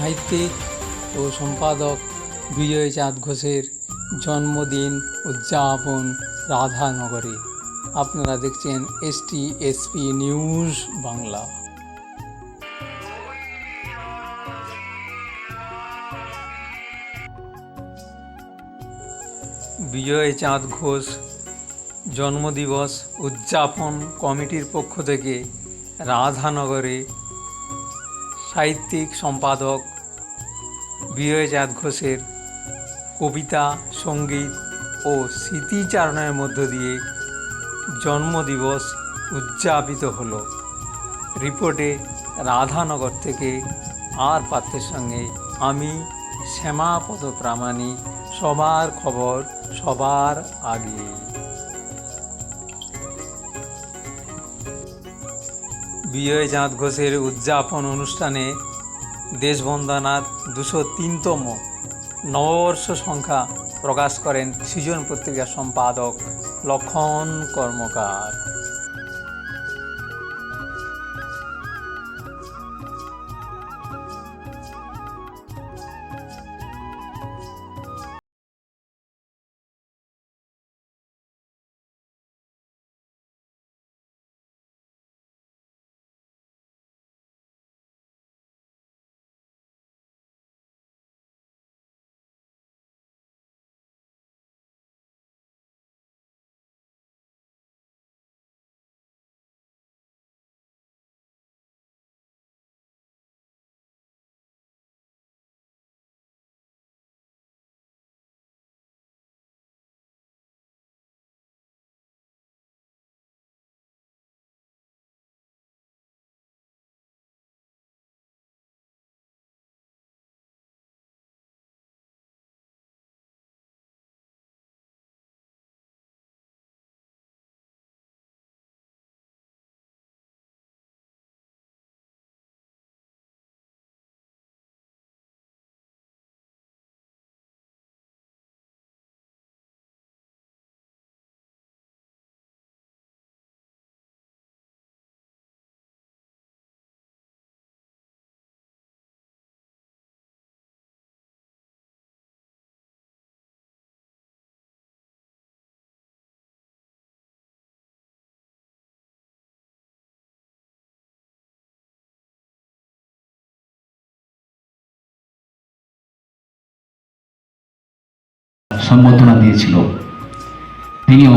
সাহিত্যিক ও সম্পাদক বিজয় চাঁদ ঘোষের জন্মদিন উদযাপন রাধানগরে। আপনারা দেখছেন ST SP news Bangla. Bijoy Chand Ghosh জন্মদিবস উদযাপন কমিটির পক্ষ থেকে রাধানগরে সাহিত্যিক, সম্পাদক বিজয়চাঁদ ঘোষের কবিতা, সংগীত ও স্মৃতিচারণের মধ্য দিয়ে জন্মদিবস উদযাপিত হলো। রিপোর্টে রাধানগর থেকে আর পাত্রের সঙ্গে আমি, শ্যামাপদ প্রামাণিক, সবার খবর সবার আগে। বিজয় চাঁদ ঘোষের উদযাপন অনুষ্ঠানে দেশবন্দনার দুশো তিনতম নববর্ষ সংখ্যা প্রকাশ করেন সৃজন পত্রিকার সম্পাদক লক্ষণ কর্মকার। সম্বর্ধনা দিয়েছিল। তিনিও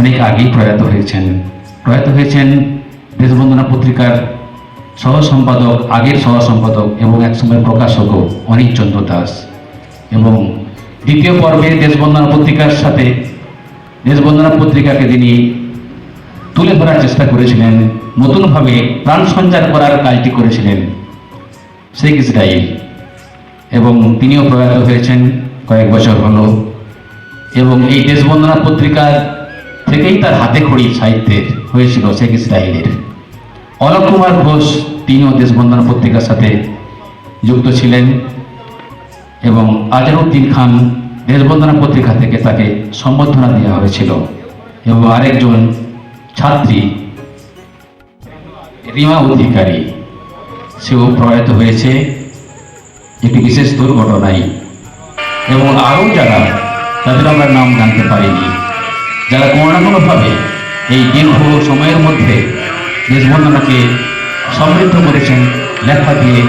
অনেক আগেই প্রয়াত হয়েছেন। প্রয়াত হয়েছেন দেশবন্দনা পত্রিকার সহ সম্পাদক আগের সহ সম্পাদক এবং একসময় প্রকাশকও অনিক চন্দ্র দাস এবং দ্বিতীয় পর্বে দেশবন্দনা পত্রিকার সাথে দেশবন্দনা পত্রিকাকে তিনি তুলে ধরার চেষ্টা করেছিলেন, নতুনভাবে প্রাণ সঞ্চার করার কাজটি করেছিলেন শেখ ইসরাইল এবং তিনিও প্রয়াত হয়েছেন কয়েক বছর হলো। এবং এই দেশবন্দনা পত্রিকার থেকেই তার হাতে খড়ি সাহিত্যের হয়েছিল শেখ ইসরায়েলের অলোক কুমার ঘোষ তিনিও দেশবন্দনা পত্রিকার সাথে যুক্ত ছিলেন এবং আজহারউদ্দিন খান দেশবন্দনা পত্রিকা থেকে তাকে সম্বর্ধনা দেওয়া হয়েছিল এবং আরেকজন ছাত্রী, রিমা অধিকারী, সেও প্রয়াত হয়েছে। একটি বিশেষ দুর্ঘটনায় এবং আরও যারা তাদের আমরা নাম জানতে পারিনি যারা কোনো না কোনোভাবে এই দীর্ঘ সময়ের মধ্যে দেশবন্ধনাকে সমৃদ্ধ করেছেন, লেখা দিয়ে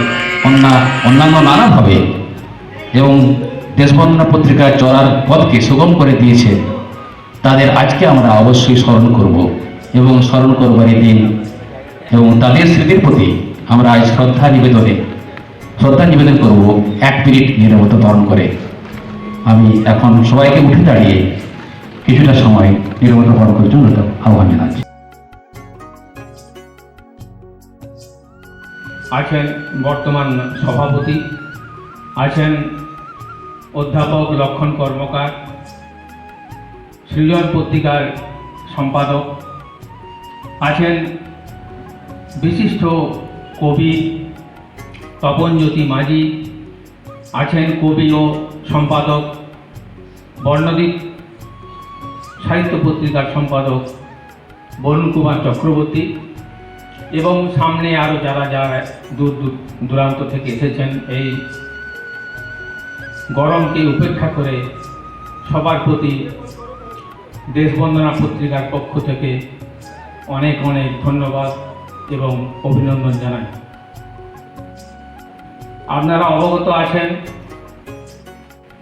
অন্য, অন্যান্য নানাভাবে এবং দেশবন্ধনা পত্রিকার চলার পথকে সুগম করে দিয়েছে, তাদের আজকে আমরা অবশ্যই স্মরণ করব এবং স্মরণ করবার এই দিন এবং তাদের স্মৃতির প্রতি আমরা আজ শ্রদ্ধা নিবেদনে, শ্রদ্ধা নিবেদন করব, এক মিনিট নিরবতা পালন করে। আমি এখন সবাইকে উঠে দাঁড়িয়ে কিছুটা সময় নিরবতা পালন জন্য আহ্বান জানাচ্ছি। আছেন বর্তমান সভাপতি, আছেন অধ্যাপক লক্ষণ কর্মকার, সৃজন পত্রিকার সম্পাদক, আছেন বিশিষ্ট কবি তপনজ্যোতি মাঝি, আছেন কবি ও সম্পাদক বর্ণদ্বীপ সাহিত্য পত্রিকার সম্পাদক বরুণ কুমার চক্রবর্তী এবং সামনে আরও যারা যারা দূর দূর দূরান্ত থেকে এসেছেন, এই গরমকে উপেক্ষা করে সবার প্রতি দেশবন্দনা পত্রিকার পক্ষ থেকে অনেক অনেক ধন্যবাদ এবং অভিনন্দন জানাই। আপনারা অবগত আছেন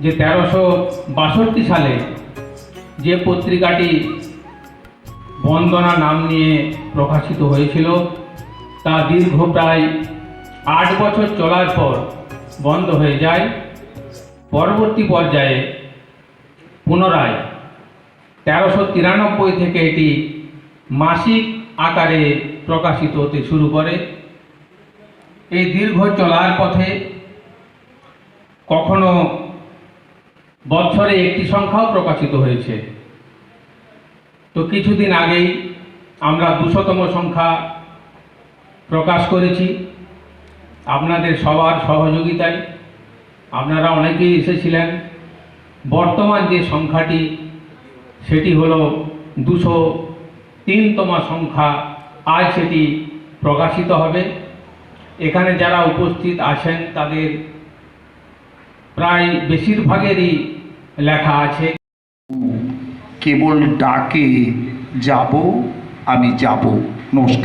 যে তেরোশো বাষট্টি সালে যে পত্রিকাটি বন্দনা নাম নিয়ে প্রকাশিত হয়েছিল, তা দীর্ঘ প্রায় আট বছর চলার পর বন্ধ হয়ে যায়। পরবর্তী পর্যায়ে পুনরায় তেরোশো তিরানব্বই থেকে এটি মাসিক আকারে প্রকাশিত হতে শুরু করে। এই দীর্ঘ চলার পথে কখনো বছরে একটি সংখ্যাও প্রকাশিত হয়েছে। তো কিছুদিন আগেই আমরা দুশোতম সংখ্যা প্রকাশ করেছি। আপনাদের সবার সহযোগিতায় আপনারা অনেকেই এসেছিলেন। বর্তমান যে সংখ্যাটি, সেটি হলো দুশো তিনতম সংখ্যা। আজ সেটি প্রকাশিত হবে। এখানে যারা উপস্থিত আছেন, তাদের প্রায় বেশিরভাগেরই লেখা আছে। কেবল ডাকে যাব আমি যাব। নমস্কার।